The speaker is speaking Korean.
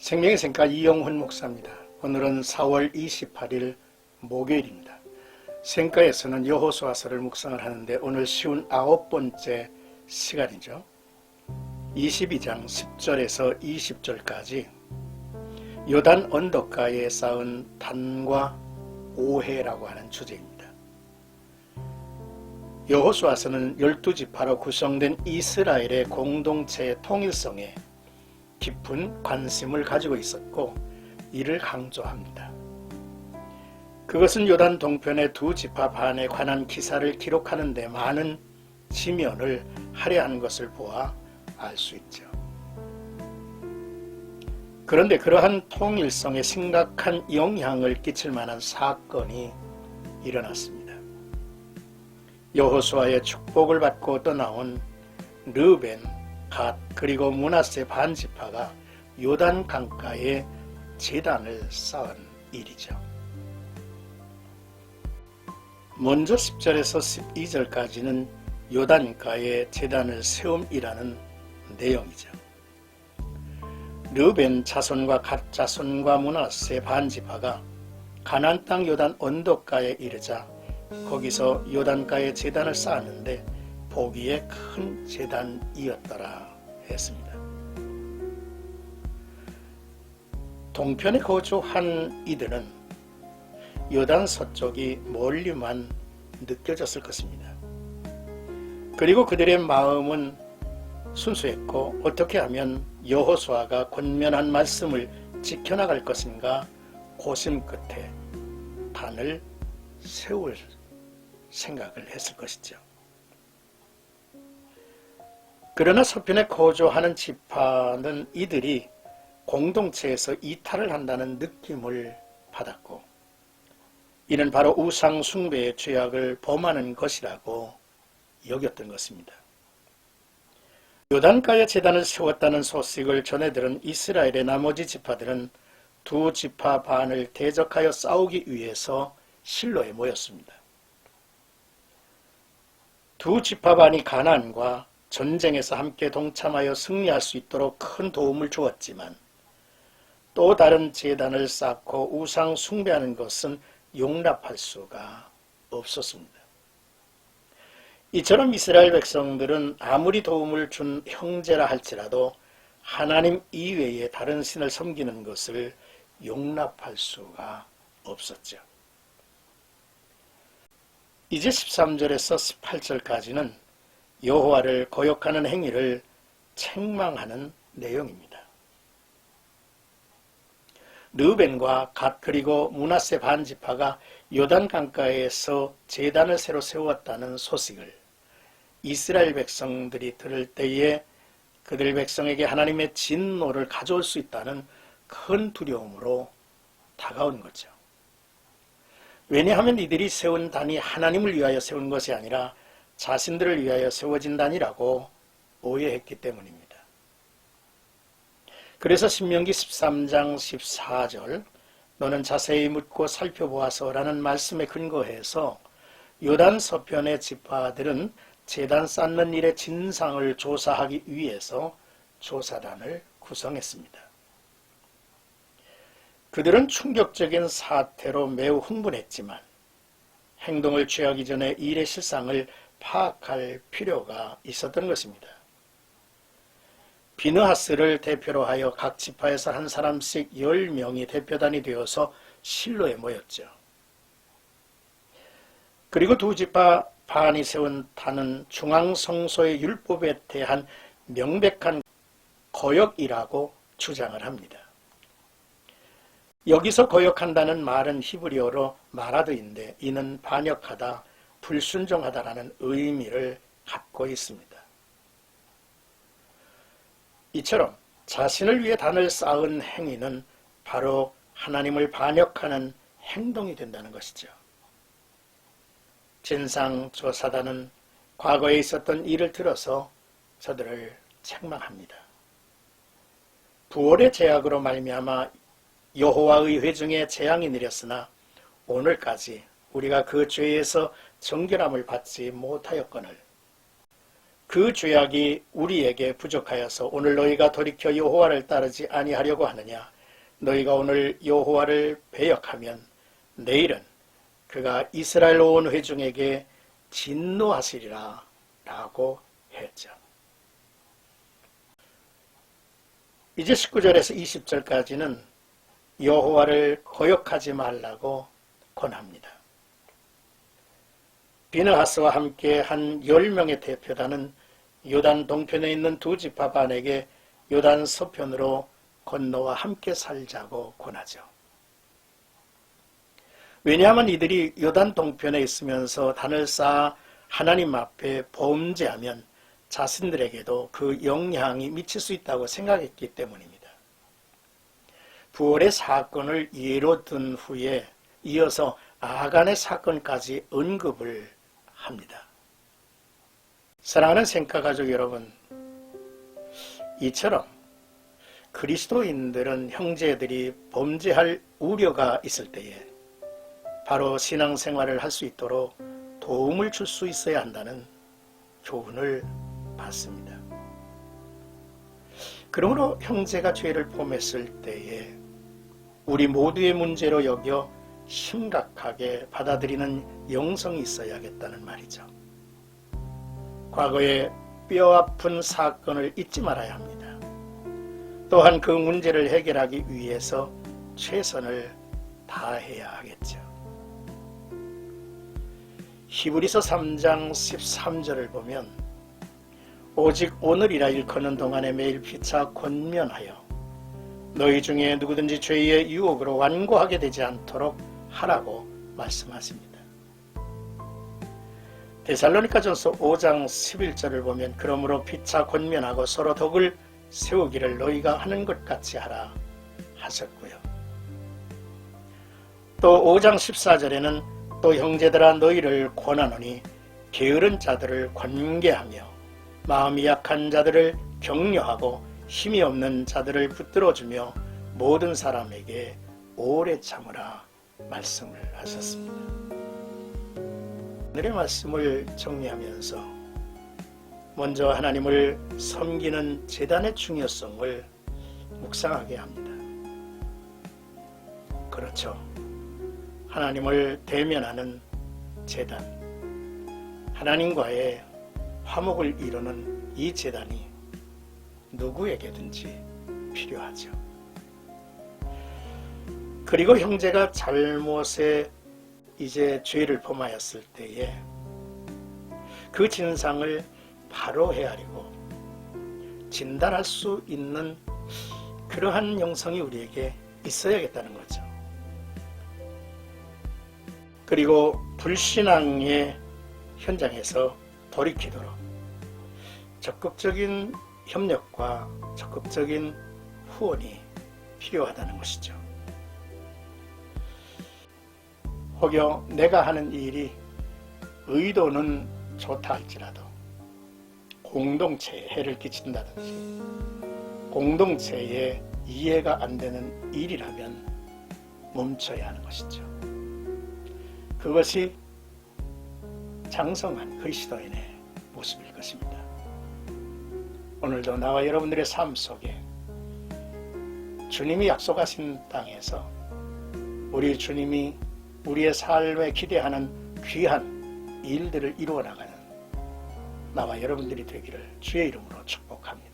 생명의 생가 이영훈 목사입니다. 오늘은 4월 28일 목요일입니다. 생가에서는 여호수아서를 묵상을 하는데 오늘 쉬운 아홉 번째 시간이죠. 22장 10절에서 20절까지 요단 언덕가에 쌓은 단과 오해라고 하는 주제입니다. 여호수아서는 열두 지파로 구성된 이스라엘의 공동체의 통일성에 깊은 관심을 가지고 있었고 이를 강조합니다. 그것은 요단 동편의 두 지파 반에 관한 기사를 기록하는 데 많은 지면을 할애한 것을 보아 알 수 있죠. 그런데 그러한 통일성에 심각한 영향을 끼칠 만한 사건이 일어났습니다. 여호수아의 축복을 받고 떠나온 르벤, 갓 그리고 문하세 반지파가 요단 강가에 제단을 쌓은 일이죠. 먼저 10절에서 12절까지는 요단가에 제단을 세움이라는 내용이죠. 르벤 자손과 갓 자손과 문하세 반지파가 가난 땅 요단 언덕가에 이르자 거기서 요단가에 제단을 쌓았는데 보기에 큰 재단이었더라 했습니다. 동편에 거주한 이들은 요단 서쪽이 멀리만 느껴졌을 것입니다. 그리고 그들의 마음은 순수했고 어떻게 하면 여호수아가 권면한 말씀을 지켜나갈 것인가 고심 끝에 단을 세울 생각을 했을 것이죠. 그러나 서편에 거주하는 지파는 이들이 공동체에서 이탈을 한다는 느낌을 받았고 이는 바로 우상 숭배의 죄악을 범하는 것이라고 여겼던 것입니다. 요단가에 재단을 세웠다는 소식을 전해 들은 이스라엘의 나머지 지파들은 두 지파 반을 대적하여 싸우기 위해서 실로에 모였습니다. 두 지파 반이 가난과 전쟁에서 함께 동참하여 승리할 수 있도록 큰 도움을 주었지만 또 다른 재단을 쌓고 우상 숭배하는 것은 용납할 수가 없었습니다. 이처럼 이스라엘 백성들은 아무리 도움을 준 형제라 할지라도 하나님 이외의 다른 신을 섬기는 것을 용납할 수가 없었죠. 이제 13절에서 18절까지는 여호와를 거역하는 행위를 책망하는 내용입니다. 르벤과 갓 그리고 문하세 반지파가 요단 강가에서 제단을 새로 세웠다는 소식을 이스라엘 백성들이 들을 때에 그들 백성에게 하나님의 진노를 가져올 수 있다는 큰 두려움으로 다가온 거죠. 왜냐하면 이들이 세운 단이 하나님을 위하여 세운 것이 아니라 자신들을 위하여 세워진 단이라고 오해했기 때문입니다. 그래서 신명기 13장 14절 너는 자세히 묻고 살펴보아서라는 말씀에 근거해서 요단 서편의 지파들은 재단 쌓는 일의 진상을 조사하기 위해서 조사단을 구성했습니다. 그들은 충격적인 사태로 매우 흥분했지만 행동을 취하기 전에 일의 실상을 파악할 필요가 있었던 것입니다. 비느하스를 대표로 하여 각 지파에서 한 사람씩 10명이 대표단이 되어서 실로에 모였죠. 그리고 두 지파 반이 세운 단은 중앙성소의 율법에 대한 명백한 거역이라고 주장을 합니다. 여기서 거역한다는 말은 히브리어로 마라드인데 이는 반역하다, 불순종하다라는 의미를 갖고 있습니다. 이처럼 자신을 위해 단을 쌓은 행위는 바로 하나님을 반역하는 행동이 된다는 것이죠. 진상조사단은 과거에 있었던 일을 들어서 저들을 책망합니다. 부월의 제약으로 말미암아 여호와의 회중에 재앙이 내렸으나 오늘까지 우리가 그 죄에서 정결함을 받지 못하였거늘 그 죄악이 우리에게 부족하여서 오늘 너희가 돌이켜 여호와를 따르지 아니하려고 하느냐 너희가 오늘 여호와를 배역하면 내일은 그가 이스라엘 온 회중에게 진노하시리라 라고 했죠. 이제 19절에서 20절까지는 여호와를 거역하지 말라고 권합니다. 비느하스와 함께 한 10명의 대표단은 요단 동편에 있는 두 지파 반에게 요단 서편으로 건너와 함께 살자고 권하죠. 왜냐하면 이들이 요단 동편에 있으면서 단을 쌓아 하나님 앞에 범죄하면 자신들에게도 그 영향이 미칠 수 있다고 생각했기 때문입니다. 부월의 사건을 예로 든 후에 이어서 아간의 사건까지 언급을 합니다. 사랑하는 생가 가족 여러분, 이처럼 그리스도인들은 형제들이 범죄할 우려가 있을 때에 바로 신앙생활을 할 수 있도록 도움을 줄 수 있어야 한다는 교훈을 받습니다. 그러므로 형제가 죄를 범했을 때에 우리 모두의 문제로 여겨 심각하게 받아들이는 영성이 있어야겠다는 말이죠. 과거에 뼈아픈 사건을 잊지 말아야 합니다. 또한 그 문제를 해결하기 위해서 최선을 다해야 하겠죠. 히브리서 3장 13절을 보면 오직 오늘이라 일컫는 동안에 매일 피차 권면하여 너희 중에 누구든지 죄의 유혹으로 완고하게 되지 않도록 하라고 말씀하십니다. 데살로니가전서 5장 11절을 보면 그러므로 피차 권면하고 서로 덕을 세우기를 너희가 하는 것 같이 하라 하셨고요. 또 5장 14절에는 또 형제들아 너희를 권하노니 게으른 자들을 관계하며 마음이 약한 자들을 격려하고 힘이 없는 자들을 붙들어주며 모든 사람에게 오래 참으라 말씀을 하셨습니다. 오늘의 말씀을 정리하면서 먼저 하나님을 섬기는 재단의 중요성을 묵상하게 합니다. 그렇죠. 하나님을 대면하는 재단. 하나님과의 화목을 이루는 이 재단이 누구에게든지 필요하죠. 그리고 형제가 잘못에 이제 죄를 범하였을 때에 그 진상을 바로 헤아리고 진단할 수 있는 그러한 영성이 우리에게 있어야겠다는 거죠. 그리고 불신앙의 현장에서 돌이키도록 적극적인 협력과 적극적인 후원이 필요하다는 것이죠. 혹여 내가 하는 일이 의도는 좋다 할지라도 공동체에 해를 끼친다든지 공동체에 이해가 안 되는 일이라면 멈춰야 하는 것이죠. 그것이 장성한 그리스도인의 모습일 것입니다. 오늘도 나와 여러분들의 삶 속에 주님이 약속하신 땅에서 우리 주님이 우리의 삶에 기대하는 귀한 일들을 이루어 나가는 나와 여러분들이 되기를 주의 이름으로 축복합니다.